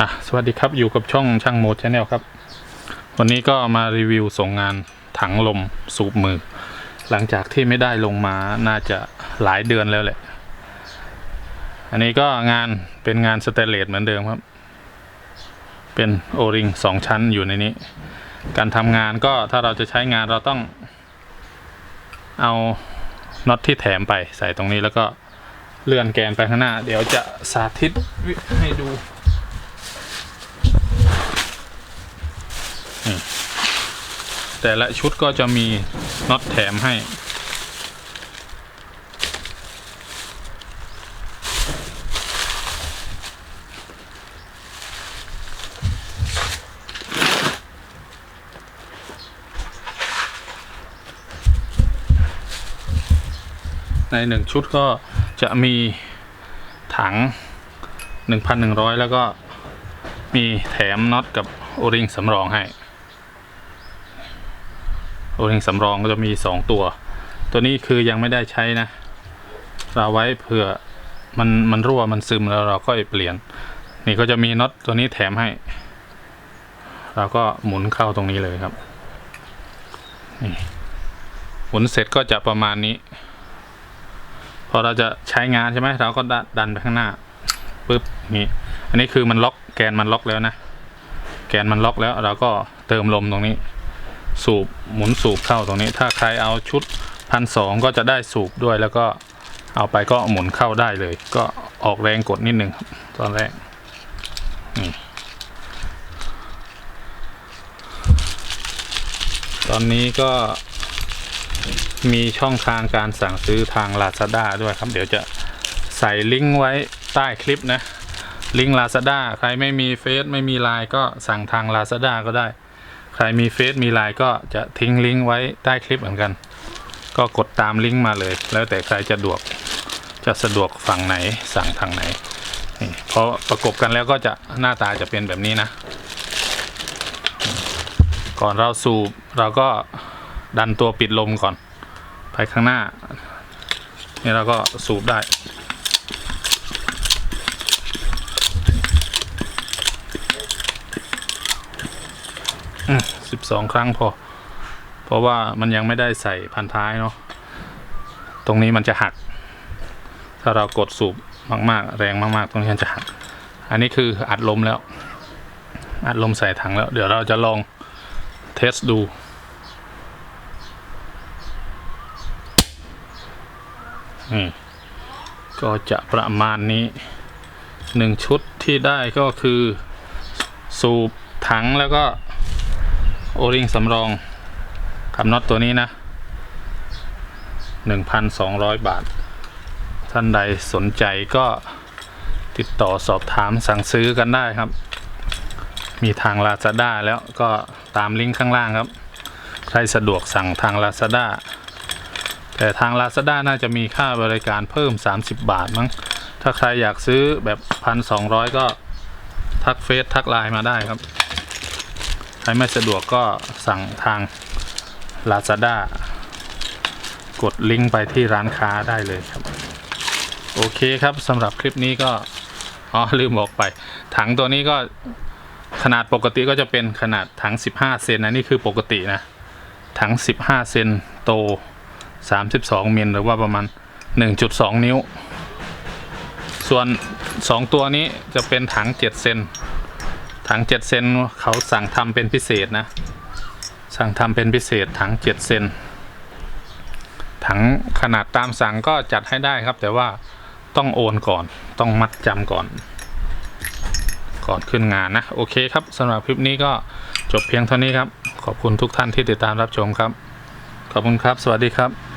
อะสวัสดีครับอยู่กับช่องช่างโมดชาแนลครับ วันนี้ก็มารีวิวส่งงานถังลมสูบมือ หลังจากที่ไม่ได้ลงมาน่าจะหลายเดือนแล้วแหละ อันนี้ก็งานเป็นงานสเตนเลสเหมือนเดิมครับ เป็นโอริงสองชั้นอยู่ในนี้ การทำงานก็ถ้าเราจะใช้งานเราต้องเอาน็อตที่แถมไปใส่ตรงนี้แล้วก็เลื่อนแกนไปข้างหน้า เดี๋ยวจะสาธิตให้ดู แต่ละชุดก็จะมีน็อตแถมให้ ในหนึ่งชุดก็จะมีถัง 1,100 แล้วก็มีแถมน็อตกับโอริงสำรองให้ โอริงสำรองก็จะมีสองตัว ตัวนี้คือยังไม่ได้ใช้นะ เราไว้เผื่อมันมันรั่วมันซึมแล้วเราก็เปลี่ยน นี่ก็จะมีน็อตตัวนี้แถมให้ เราก็หมุนเข้าตรงนี้เลยครับ นี่หมุนเสร็จก็จะประมาณนี้ พอเราจะใช้งานใช่ไหมเราก็ดันดันไปข้างหน้าปึ๊บนี่อันนี้คือมันล็อกแกนมันล็อกแล้วนะ แกนมันล็อกแล้วเราก็เติมลมตรงนี้ สูบหมุนสูบเข้าตรงนี้ ถ้าใครเอาชุดพันสองก็จะได้สูบด้วยแล้วก็เอาไปก็หมุนเข้าได้เลย ก็ออกแรงกดนิดนึงตอนแรกนี่ตอนนี้ก็มีช่องทางการสั่งซื้อทาง Lazada ด้วยครับ เดี๋ยวจะใส่ลิงก์ไว้ใต้คลิปนะ ลิงก์ Lazada ใครไม่มีเฟซไม่มีไลน์ก็สั่งทาง Lazada ก็ได้ ใครมีเฟซมีไลน์ก็จะทิ้งลิงก์ไว้ใต้คลิปเหมือนกัน ก็กดตามลิงก์มาเลย แล้วแต่ใครจะดวกจะสะดวกฝั่งไหนสั่งทางไหนนี่พอประกบกันแล้วก็จะหน้าตาจะเป็นแบบนี้นะ ก่อนเราสูบเราก็ดันตัวปิดลมก่อน ไปข้างหน้านี่เราก็สูบได้ สิบสองครั้งพอ เพราะว่ามันยังไม่ได้ใส่พันท้ายเนาะตรงนี้มันจะหัก ถ้าเรากดสูบมากๆ แรงมากๆ ตรงนี้มันจะหัก อันนี้คืออัดลมแล้ว อัดลมใส่ถังแล้ว เดี๋ยวเราจะลองเทสดูนี่ก็จะประมาณนี้หนึ่งชุดที่ได้ก็คือ สูบถังแล้วก็ โอริงสำรองกับน็อตตัวนี้นะ 1,200 บาท ท่านใดสนใจก็ติดต่อสอบถามสั่งซื้อกันได้ครับ มีทาง Lazada แล้วก็ตามลิงก์ข้างล่างครับ ใครสะดวกสั่งทาง Lazada แต่ทาง Lazada น่าจะมีค่าบริการเพิ่ม 30 บาทมั้ง ถ้าใครอยากซื้อแบบ 1,200 ก็ทักเฟซทักไลน์มาได้ครับ รไม่สะดวกก็สั่งทาง Lazada กดลิงก์ไปที่ร้านค้าได้เลยครับ โอเคครับสำหรับคลิปนี้ก็อ๋อลืมบอกไป ถังตัวนี้ก็ขนาดปกติก็จะเป็นขนาดถัง 15 เซนนะนี่คือปกตินะ ถัง 15 เซนโต 32 มิลหรือว่าประมาณ 1.2 นิ้ว ส่วน 2 ตัวนี้จะเป็นถัง 7 เซน ถัง7เซนเขาสั่งทำเป็นพิเศษนะ สั่งทำเป็นพิเศษถัง7เซนถังขนาดตามสั่งก็จัดให้ได้ครับ แต่ว่าต้องโอนก่อนต้องมัดจำก่อน ก่อนขึ้นงานนะ โอเคครับสำหรับคลิปนี้ก็จบเพียงเท่านี้ครับ ขอบคุณทุกท่านที่ติดตามรับชมครับ ขอบคุณครับ สวัสดีครับ